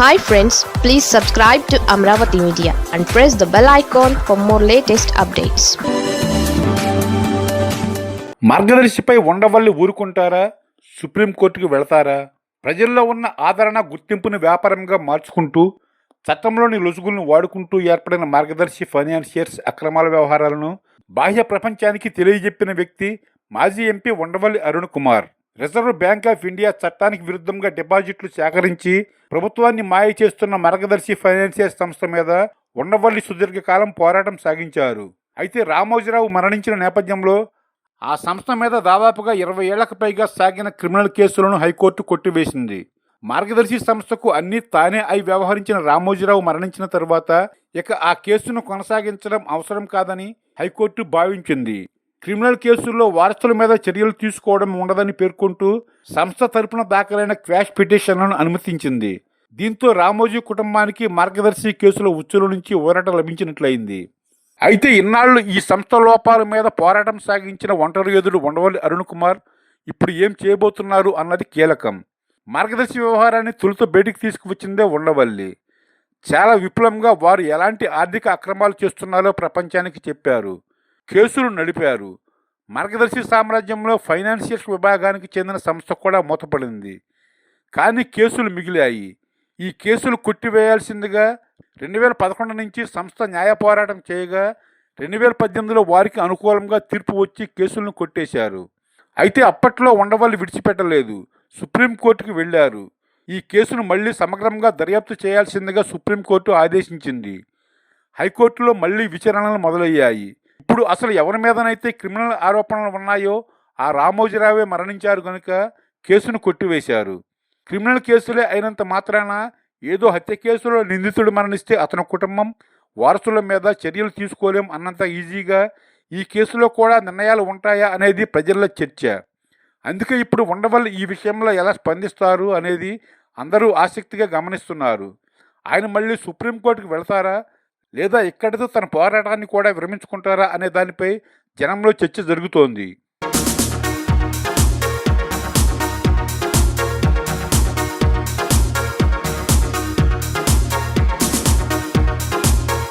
Hi friends please subscribe to Amaravati media and press the bell icon for more latest updates మార్గదర్శిపై Undavalli ఊరుకుంటారా? సుప్రీంకోర్టుకు వెళతారా? ప్రజల్లో ఉన్న ఆదరణ గుర్తింపును వ్యాపారంగా మార్చుకుంటూ చట్టంలోని లొసుగులను వాడుకుంటూ ఏర్పడిన మార్గదర్శి ఫైనాన్షియర్స్ అక్రమాల వ్యవహారాలను బాహ్య ప్రపంచానికి తెలియజెప్పిన వ్యక్తి మాజీ MP Undavalli Arun Kumar. Reserve bank of India చట్టానికి విరుద్ధంగా డిపాజిట్లు సేకరించి ప్రభుత్వాన్ని మాయ చేస్తున్న మార్గదర్శి ఫైనాన్షియల్ సంస్థ మీద ఉండవల్లి సుదీర్ఘకాలం పోరాటం సాగించారు. అయితే రామోజీరావు మరణించిన నేపథ్యంలో ఆ సంస్థ మీద దాదాపుగా ఇరవై ఏళ్ళకు పైగా సాగిన క్రిమినల్ కేసులను హైకోర్టు కొట్టివేసింది. మార్గదర్శి సంస్థకు అన్ని తానే అయి వ్యవహరించిన రామోజీరావు మరణించిన తరువాత ఇక ఆ కేసును కొనసాగించడం అవసరం కాదని హైకోర్టు భావించింది. క్రిమినల్ కేసుల్లో వారసుల మీద చర్యలు తీసుకోవడం ఉండదని పేర్కొంటూ సంస్థ తరపున దాఖలైన క్వాష్ పిటిషన్లను అనుమతించింది. దీంతో రామోజీ కుటుంబానికి మార్గదర్శి కేసుల ఉచ్చుల నుంచి ఊరట లభించినట్లయింది. అయితే ఇన్నాళ్ళు ఈ సంస్థ లోపాల మీద పోరాటం సాగించిన ఒంటరి యోధుడు ఉండవల్లి అరుణ్ కుమార్ ఇప్పుడు ఏం చేయబోతున్నారు అన్నది కీలకం. మార్గదర్శి వ్యవహారాన్ని తొలుత బయటికి తీసుకువచ్చిందే ఉండవల్లి. చాలా విపులంగా వారు ఎలాంటి ఆర్థిక అక్రమాలు చేస్తున్నారో ప్రపంచానికి చెప్పారు. కేసులు నడిపారు. మార్గదర్శి సామ్రాజ్యంలో ఫైనాన్షియల్స్ విభాగానికి చెందిన సంస్థ కూడా మూతపడింది. కానీ కేసులు మిగిలాయి. ఈ కేసులు కొట్టివేయాల్సిందిగా రెండు వేల పదకొండు నుంచి సంస్థ న్యాయ పోరాటం చేయగా రెండు వేల పద్దెనిమిదిలో వారికి అనుకూలంగా తీర్పు వచ్చి కేసులను కొట్టేశారు. అయితే అప్పట్లో ఉండవల్లి విడిచిపెట్టలేదు. సుప్రీంకోర్టుకు వెళ్ళారు. ఈ కేసును మళ్ళీ సమగ్రంగా దర్యాప్తు చేయాల్సిందిగా సుప్రీంకోర్టు ఆదేశించింది. హైకోర్టులో మళ్ళీ విచారణలు మొదలయ్యాయి. ఇప్పుడు అసలు ఎవరి మీదనైతే క్రిమినల్ ఆరోపణలు ఉన్నాయో ఆ రామోజీరావే మరణించారు కనుక కేసును కొట్టివేశారు. క్రిమినల్ కేసులే అయినంత మాత్రాన ఏదో హత్య కేసులో నిందితుడు మరణిస్తే అతని కుటుంబం వారసుల మీద చర్యలు తీసుకోలేం అన్నంత ఈజీగా ఈ కేసులో కూడా నిర్ణయాలు ఉంటాయా అనేది ప్రజల్లో చర్చ. అందుకే ఇప్పుడు ఉండవల్లి ఈ విషయంలో ఎలా స్పందిస్తారు అనేది అందరూ ఆసక్తిగా గమనిస్తున్నారు. ఆయన మళ్ళీ సుప్రీంకోర్టుకు వెళతారా? లేదా ఇక్కడితో తన పోరాటాన్ని కూడా విరమించుకుంటారా అనే దానిపై జనంలో చర్చ జరుగుతోంది.